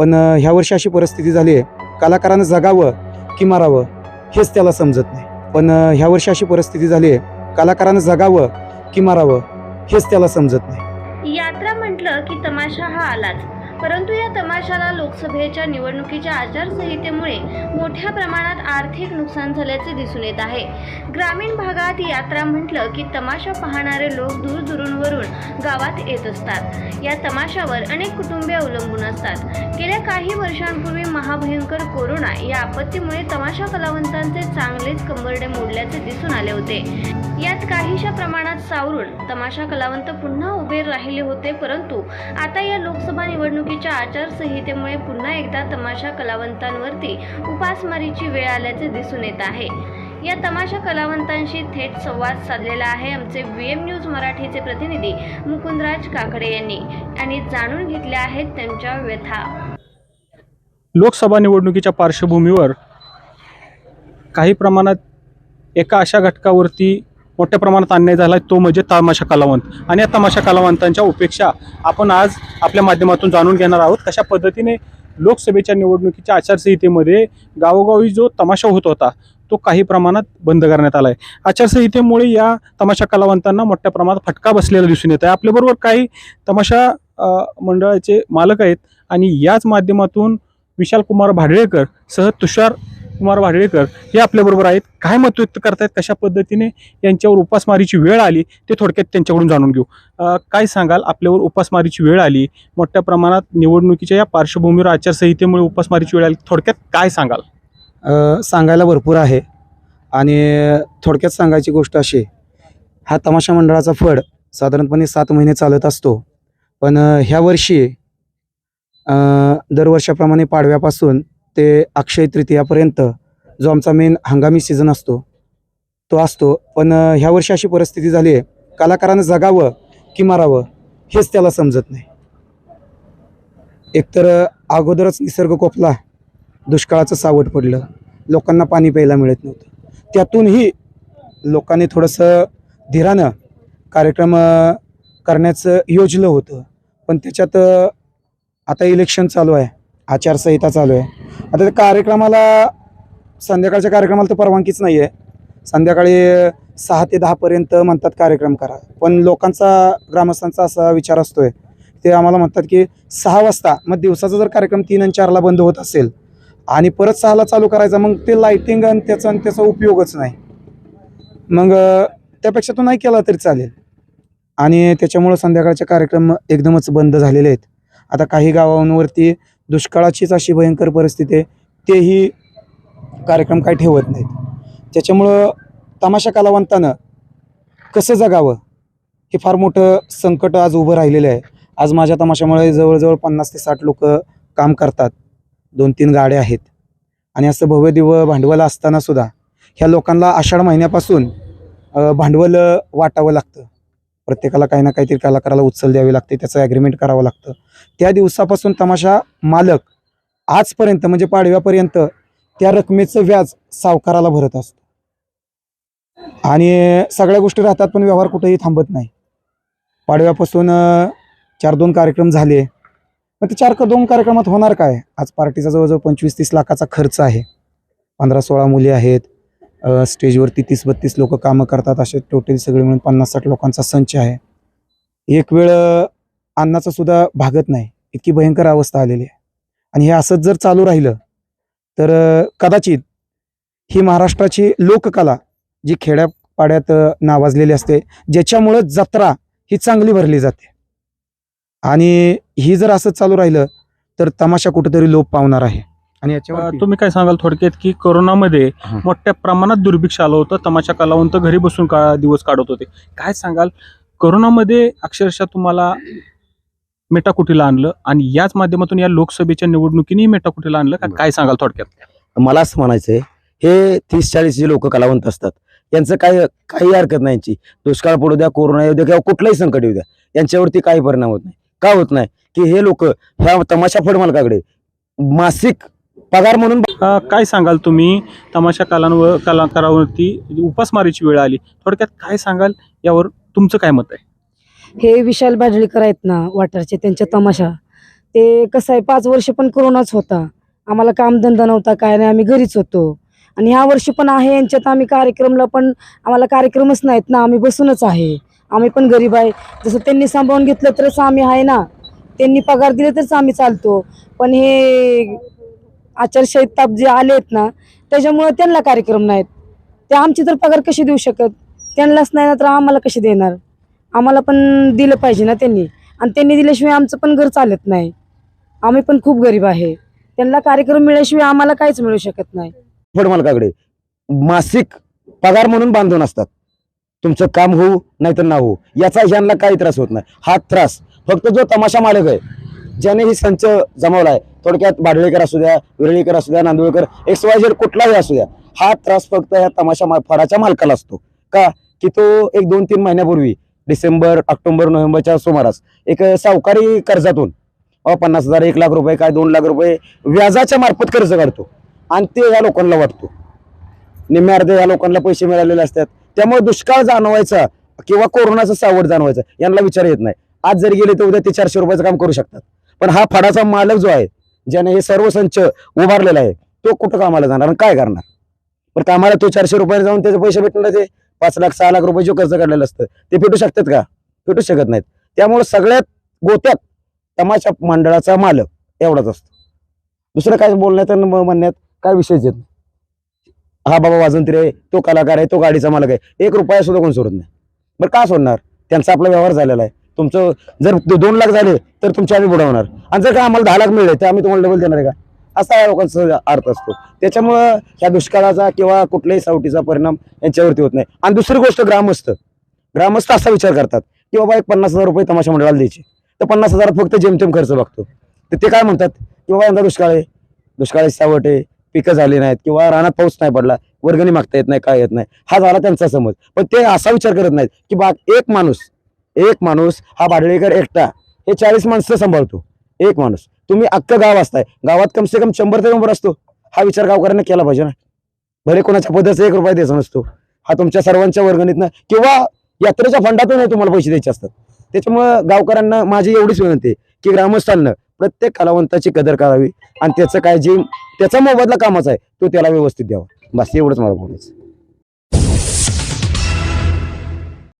पण ह्या वर्षी अशी परिस्थिती झाली आहे. कलाकारानं जगावं की मारावं हेच त्याला समजत नाही. पण ह्या वर्षी अशी परिस्थिती झाली आहे. कलाकारानं जगावं की मारावं हेच त्याला समजत नाही. यात्रा म्हटलं की तमाशा हा आलाच. परंतु या तमाशाला लोकसभेच्या निवडणुकीच्या आचारसंहितेमुळे मोठ्या प्रमाणात आर्थिक नुकसान झाल्याचे दिसून येत आहे. ग्रामीण भागात यात्रा म्हटलं की तमाशा पाहणारे लोक दूरदूरवरून गावात येत असतात. या तमाशावर अनेक कुटुंबे अवलंबून असतात. गेल्या काही वर्षांपूर्वी महाभयंकर कोरोना या आपत्तीमुळे तमाशा कलावंतांचे चांगलेच कंबरडे मोडल्याचे दिसून आले होते. यात काहीशा प्रमाणात सावरून तमाशा कलावंत पुन्हा उभे राहिले होते परंतु आता या लोकसभा निवडणुकीच्या आचारसंहितेमुळे पुन्हा एकदा तमाशा कलावंतांवरती उपासमारीची वेळ आल्याचे दिसून येत आहे. या तमाशा कलावंतांशी थेट संवाद साधलेला आहे आमचे व्ही एम न्यूज मराठीचे प्रतिनिधी मुकुंदराज काकडे यांनी. आणि जाणून घेतल्या आहेत त्यांच्या व्यथा. लोकसभा निवडणुकीच्या पार्श्वभूमीवर काही प्रमाणात एका अशा घटकावरती मोठ्या प्रमाणात अन्याय झाला तो म्हणजे तमाशा कलावंत. आणि या तमाशा कलावंतांच्या उपेक्षा आपण आज आपल्या माध्यमातून जाणून घेणार आहोत कशा पद्धतीने लोकसभेच्या निवडणुकीच्या आचारसंहितेमध्ये गावोगावी जो तमाशा होत होता तो काही प्रमाणात बंद करण्यात आला आहे आचारसंहितेमुळे या तमाशा कलावंतांना मोठ्या प्रमाणात फटका बसलेला दिसून येत आहे आपल्याबरोबर काही तमाशा मंडळाचे मालक आहेत आणि याच माध्यमातून विशाल कुमार भाडळेकर सह तुषार कुमार वाडळेकर हे आपल्याबरोबर आहेत. काय मत व्यक्त करतायत? कशा पद्धतीने यांच्यावर उपासमारीची वेळ आली? ते थोडक्यात त्यांच्याकडून जाणून घेऊ. काय सांगाल? आपल्यावर उपासमारीची वेळ आली. मोठ्या प्रमाणात निवडणुकीच्या या पार्श्वभूमीवर आचारसंहितेमुळे उपासमारीची वेळ आली. थोडक्यात काय सांगाल? सांगायला भरपूर आहे. आणि थोडक्यात सांगायची गोष्ट अशी हा तमाशा मंडळाचा फड साधारणपणे सात महिने चालत असतो. पण ह्या वर्षी दरवर्षाप्रमाणे पाडव्यापासून ते अक्षय तृतीयापर्यंत जो आमचा मेन हंगामी सीझन असतो तो असतो. पण ह्या वर्षी अशी परिस्थिती झाली आहे कलाकारानं जगावं की मारावं हेच त्याला समजत नाही. एकतर अगोदरच निसर्ग कोपला दुष्काळाचं सावट पडलं लोकांना पाणी प्यायला मिळत नव्हतं. त्यातूनही लोकांनी थोडंसं धीरानं कार्यक्रम करण्याचं योजलं होतं. पण त्याच्यात आता इलेक्शन चालू आहे. आचारसंहिता चालू आहे. आता त्या कार्यक्रमाला संध्याकाळच्या कार्यक्रमाला तर परवानगीच नाही आहे संध्याकाळी सहा ते दहापर्यंत म्हणतात कार्यक्रम करा. पण लोकांचा ग्रामस्थांचा असा विचार असतो आहे ते आम्हाला म्हणतात की सहा वाजता मग दिवसाचा जर कार्यक्रम तीन आणि चारला बंद होत असेल आणि परत सहाला चालू करायचा मग ते लाईटिंग आणि त्याचा आणि त्याचा उपयोगच नाही. मग त्यापेक्षा तो नाही केला तरी चालेल. आणि त्याच्यामुळं संध्याकाळचे कार्यक्रम एकदमच बंद झालेले आहेत. आता काही गावांवरती दुष्काळाचीच अशी भयंकर परिस्थिती आहे तेही कार्यक्रम काही ठेवत नाहीत. त्याच्यामुळं तमाशा कलावंतानं कसं जगावं हे फार मोठं संकट आज उभं राहिलेलं आहे. आज माझ्या तमाशामुळे जवळजवळ पन्नास ते साठ लोक काम करतात. दोन तीन गाड्या आहेत. आणि असं भव्य दिव्य भांडवल असतानासुद्धा ह्या लोकांना आषाढ महिन्यापासून भांडवल वाटावं लागतं. प्रत्येकाला काही ना काहीतरी कलाकाराला उचल द्यावी लागते त्याचं ॲग्रीमेंट करावं लागतं. त्या दिवसापासून तमाशा मालक आजपर्यंत म्हणजे पाडव्यापर्यंत त्या रकमेचं व्याज सावकाराला भरत असतो. आणि सगळ्या गोष्टी राहतात पण व्यवहार कुठेही थांबत नाही. पाडव्यापासून चार दोन कार्यक्रम झाले. मग ते चार दोन कार्यक्रमात होणार काय? आज पार्टीचा जवळजवळ पंचवीस तीस लाखाचा खर्च आहे. पंधरा सोळा मुली आहेत. स्टेजवरती तीस बत्तीस लोक कामं करतात असे टोटल सगळे मिळून पन्नास साठ लोकांचा संच आहे. एक वेळ अन्नाचा सुद्धा भागत नाही. इतकी भयंकर अवस्था आलेली आहे. आणि हे असंच जर चालू राहिलं तर कदाचित ही महाराष्ट्राची लोककला जी खेड्यापाड्यात नावाजलेली असते ज्याच्यामुळं जत्रा ही चांगली भरली जाते. आणि ही जर असंच चालू राहिलं तर तमाशा कुठेतरी लोप पावणार आहे. आणि याच्यावर तुम्ही काय सांगाल थोडक्यात की कोरोनामध्ये. मोठ्या प्रमाणात दुर्भिक्ष आलं होतं तमाशा कलावंत घरी बसून का दिवस काढत होते. काय सांगाल? कोरोनामध्ये अक्षरशः तुम्हाला मेटाकुटीला आणलं आणि याच माध्यमातून या लोकसभेच्या निवडणुकीने मेटाकुटीला आणलं का. काय सांगाल थोडक्यात? मला असं म्हणायचंय हे तीस चाळीस जे लोक कलावंत असतात यांचं काही काही हरकत नाही यांची. दुष्काळ पडू द्या कोरोना येऊ द्या किंवा कुठलंही संकट येऊ द्या यांच्यावरती काही परिणाम होत नाही. का होत नाही? की हे लोक ह्या तमाशा फड मालकाकडे मासिक पगार म्हणून अ, काय सांगाल तुम्ही? तमाशा कलांवर कलाकारावरती उपासमारीची वेळ आली. थोडक्यात काय सांगाल? यावर तुमचं काय मत आहे? हे विशाल भाडळीकर आहेत ना वाटारचे त्यांच्या तमाशा. ते कसं आहे पाच वर्ष पण कोरोनाच होता. आम्हाला कामधंदा नव्हता काय नाही आम्ही घरीच होतो. आणि ह्या वर्षी पण आहे यांच्यात आम्ही कार्यक्रमला पण आम्हाला कार्यक्रमच नाहीत ना आम्ही बसूनच आहे. आम्ही पण गरीब आहे. जसं त्यांनी सांभाळून घेतलं तरच आम्ही आहे ना. त्यांनी पगार दिले तरच आम्ही चालतो. पण हे आचारसंहिता जे आले आहेत ना त्याच्यामुळे त्यांना कार्यक्रम नाहीत. ते आमची तर पगार कशी देऊ शकत? त्यांनाच नाही ना तर आम्हाला कशी देणार? आम्हाला पण दिलं पाहिजे ना त्यांनी. आणि त्यांनी दिल्याशिवाय आमचं पण घर चालत नाही. आम्ही पण खूप गरीब आहे. त्यांना कार्यक्रम मिळाल्याशिवाय आम्हाला काहीच मिळू शकत नाही. फडमालकाकडे मासिक पगार म्हणून बांधून असतात. तुमचं काम होऊ नाहीतर ना होऊ. याचा ह्यांना काही त्रास होत नाही. हा त्रास. फक्त जो तमाशा मालक आहे ज्याने ही संच जमावला आहे थोडक्यात बाडळेकर असू द्या विरळीकर असू द्या नांदुळकर एक्स वाय झेड कुठलाही असू द्या हा त्रास फक्त ह्या तमाशा मा- फडाच्या मालकाला असतो. का? की तो एक दोन तीन महिन्यापूर्वी डिसेंबर ऑक्टोबर नोव्हेंबरच्या सुमारास एक सावकारी कर्जातून पन्नास हजार एक लाख रुपये काय दोन लाख रुपये व्याजाच्या मार्फत कर्ज काढतो. आणि ते या लोकांना वाटतो. निम्म्या अर्धे या लोकांना पैसे मिळालेले असतात. त्यामुळे दुष्काळ जाणवायचा किंवा कोरोनाचं सावट जाणवायचं यांना विचार येत नाही. आज जर गेले तर उद्या ते चारशे रुपयाचं काम करू शकतात. पण हा फडाचा मालक जो आहे ज्याने हे सर्व संच उभारलेला आहे तो कुठं कामाला जाणार आणि काय करणार? पण कामाला तो चारशे रुपयाला जाऊन त्याचे पैसे भेटणार ते? पाच लाख सहा लाख रुपये जो कर्ज काढलेलं असतं ते फेटू शकतात का? फेटू शकत नाहीत. त्यामुळे सगळ्यात गोत्यात तमाशा मंडळाचा मालक एवढाच असतो. दुसरं काय बोलण्यात म्हणण्यात काय विषयच येत नाही. हा बाबा वाजंत्री आहे तो कलाकार आहे तो गाडीचा मालक आहे एक रुपया सुद्धा कोण सोडत नाही. बरं का सोडणार? त्यांचा आपला व्यवहार झालेला आहे. तुमचं जर दोन लाख झाले तर तुमचे आम्ही बुडवणार. आणि जर का आम्हाला दहा लाख मिळले तर आम्ही तुम्हाला डबल देणार आहे का? असा या लोकांचा अर्थ असतो. त्याच्यामुळं ह्या दुष्काळाचा किंवा कुठल्याही सावटीचा परिणाम यांच्यावरती होत नाही. आणि दुसरी गोष्ट ग्रामस्थ. ग्रामस्थ असा विचार करतात की बाबा एक पन्नास हजार रुपये तमाशा मंडळाला द्यायचे. तर पन्नास हजार फक्त जेमतेम खर्च बघतो. तर ते काय म्हणतात? की बाबा यंदा दुष्काळ आहे. दुष्काळी सावट आहे. पिकं झाली नाहीत किंवा रानात पाऊस नाही पडला. वर्गणी मागता येत नाही काय येत नाही. हा झाला त्यांचा समज. पण ते असा विचार करत नाहीत की बा एक माणूस एक माणूस हा भाडळेकर एकटा. हे चाळीस माणसं सांभाळतो. एक माणूस. तुम्ही अख्खं गाव असताय गावात कमसे कम शंभर ते शंभर असतो. हा विचार गावकऱ्यांना केला पाहिजे ना. भले कोणाच्या पदाचा एक रुपया द्यायचा नसतो. हा तुमच्या सर्वांच्या वर्गणीतनं किंवा यात्रेच्या फंडातून तुम्हाला पैसे द्यायचे असतात. त्याच्यामुळं गावकऱ्यांना माझी एवढीच विनंती आहे की ग्रामस्थांना प्रत्येक कलावंताची कदर करावी आणि त्याचं काय जे त्याचा मोबदला कामाचा आहे तो त्याला व्यवस्थित द्यावा. बस एवढंच मला बोलायचं.